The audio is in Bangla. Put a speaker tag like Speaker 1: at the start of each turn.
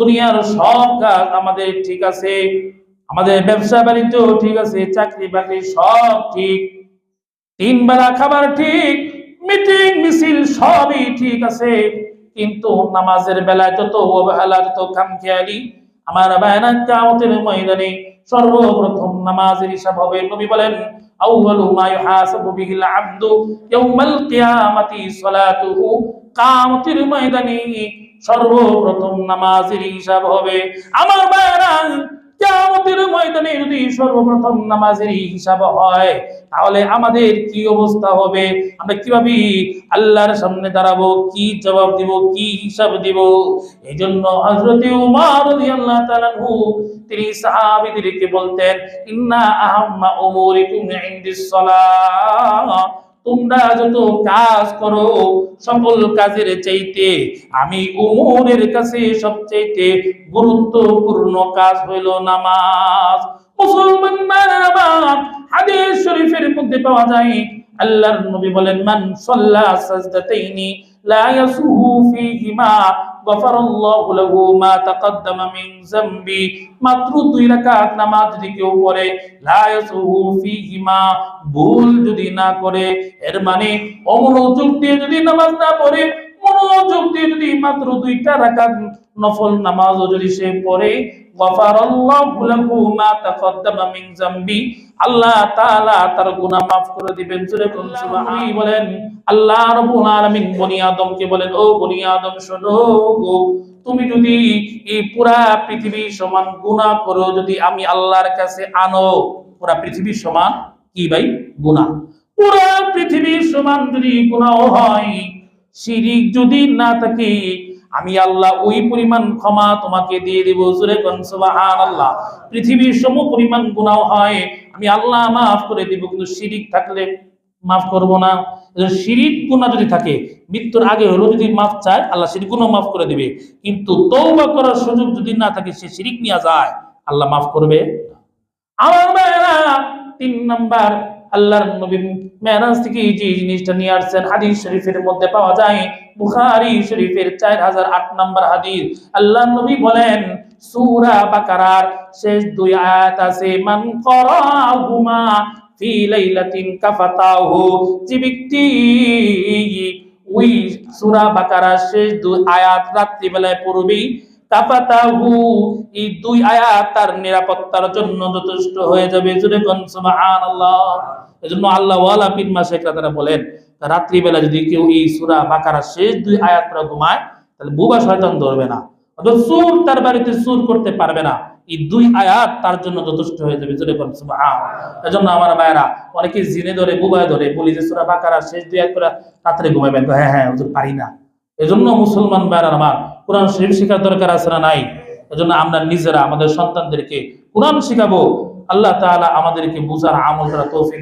Speaker 1: দুনিয়ার সব কাজ আমাদের ঠিক আছে, আমাদের ব্যবসা বাণিজ্য ঠিক আছে, চাকরি বাকরি সব ঠিক, তিন বেলা খাবার ঠিক, মিটিং মিছিল সবই ঠিক আছে, কিন্তু নামাজের বেলায় যত অবহেলা যত খামখেয়ালি আমার বায়না কামতের ময়দানে সর্বপ্রথম নামাজের হিসাব হবে। নবী বলেন আউয়ালু মা ইউহাসাবু বিহিল আবদু ইয়াউমাল কিয়ামাতি সালাতুহু। কামতের ময়দানে সর্বপ্রথম নামাজের হিসাব হবে। আমার বায়না কিয়ামতের ময়দানে যদি সর্বপ্রথম নামাজের হিসাব হয়, তাহলে আমাদের কি অবস্থা হবে? আমরা কীভাবে আল্লাহর সামনে দাঁড়াবো? কি জবাব দিব? কি হিসাব দিব? এই জন্য হযরতে উমর রাদিয়াল্লাহু তাআলা তিনি সাহাবীদেরকে বলতেন, ইন্না আহাম্মা উমুরিকুম ইনদিস সালাহ। তোমরা যত কাজ করো সকল কাজের চাইতে, আমি উমরের কাছে সবচাইতে গুরুত্বপূর্ণ কাজ হইল নামাজ। মুসলমান আল্লাহর নবী বলেন, মান সাল্লা সাজদাতাইনি লা ইয়াসুহু ফীহিমা গফারাল্লাহু লাহু মা তাকাদ্দামা মিন যামবি, মাত্র দুই রাকাত নামাজ যদি কেউ পড়ে, লা ইয়াসুহু ফীহিমা, ভুল যদি না করে, এর মানে অমনোযোগ দিয়ে যদি নামাজ না পড়ে যদি মাত্র দুইটা রাকাত নফল নামাজও যদি সে পড়ে গফারাল্লাহু লাহু মা তাকাদ্দামা মিন যামবি আল্লাহ তাআলা তার গুনাহ maaf করে দিবেন। জোরে কোন বলেন আল্লাহ রাব্বুল আলামিন বনি আদমকে বলেন ও বনি আদম শোনো গো তুমি যদি এই পুরা পৃথিবী সমান গুনাহ করো যদি আমি আল্লাহর কাছে আনো পুরা পৃথিবীর সমান কি ভাই? গুনাহ। পুরা পৃথিবীর সমান যদি গুনাহ হয় শিরিক যদি না থাকে, আমি আল্লাহ ওই পরিমাণ ক্ষমা তোমাকে দিয়ে দিব। কোন সুবহানাল্লাহ। পৃথিবীর সম পরিমাণ গুনাহ হয়, আমি আল্লাহ মাফ করে দিব, কিন্তু শিরিক থাকলে মাফ করব না। শিরিক গুণা যদি থাকে, মৃত্যুর আগে হলো যদি মাফ চায়, আল্লাহ শিরিক গুনাহ মাফ করে দিবে। কিন্তু তওবা করার সুযোগ যদি না থাকে, সে শিরিক নিয়ে যায়, আল্লাহ মাফ করবে আমার তিন নাম্বার আল্লাহর নবী মেরাজ থেকে যে জিনিসটা নিয়ে আসছেন, হাদিস শরীফের মধ্যে পাওয়া যায়, বুখারী শরীফের চার হাজার আট নম্বর হাদিস। আল্লাহ নবী বলেন, সূরা বাকারার শেষ দুই আয়াত আছে, মান করাহুমা ফি লাইলাতিন কাফাতাহু যে ব্যক্তি ওই সূরা বাকারার শেষ দুই আয়াত রাত্রিবেলায় পড়বেই কাফাতাহু এই তার কোন তারা রাত্রিবেলা যদি কেউ এই সূরা বাকারা শেষ দুই আয়াত পড়ে ঘুমায়, তাহলে বুবা শয়তান ধরবে না। সুর তার বাড়িতে সুর করতে পারবে না। এই দুই আয়াত তার জন্য যথেষ্ট হয়ে যাবে। জোরে সুবহান এজন্য আমার ভাইরা অনেকে জিনে ধরে বুবায় ধরে বলি যে সূরা বাকারা শেষ দুই আয়াত রাত্রে ঘুমাবেন তো হ্যাঁ হ্যাঁ পারি না। এজন্য মুসলমান ভাইরা আমার কোরআন শরীফ শেখার দরকার আছে না নাই? এজন্য আমরা নিজেরা আমাদের সন্তানদেরকে কোরআন শিখাবো। আল্লাহ তাআলা আমাদেরকে বুঝার আমল করা তৌফিক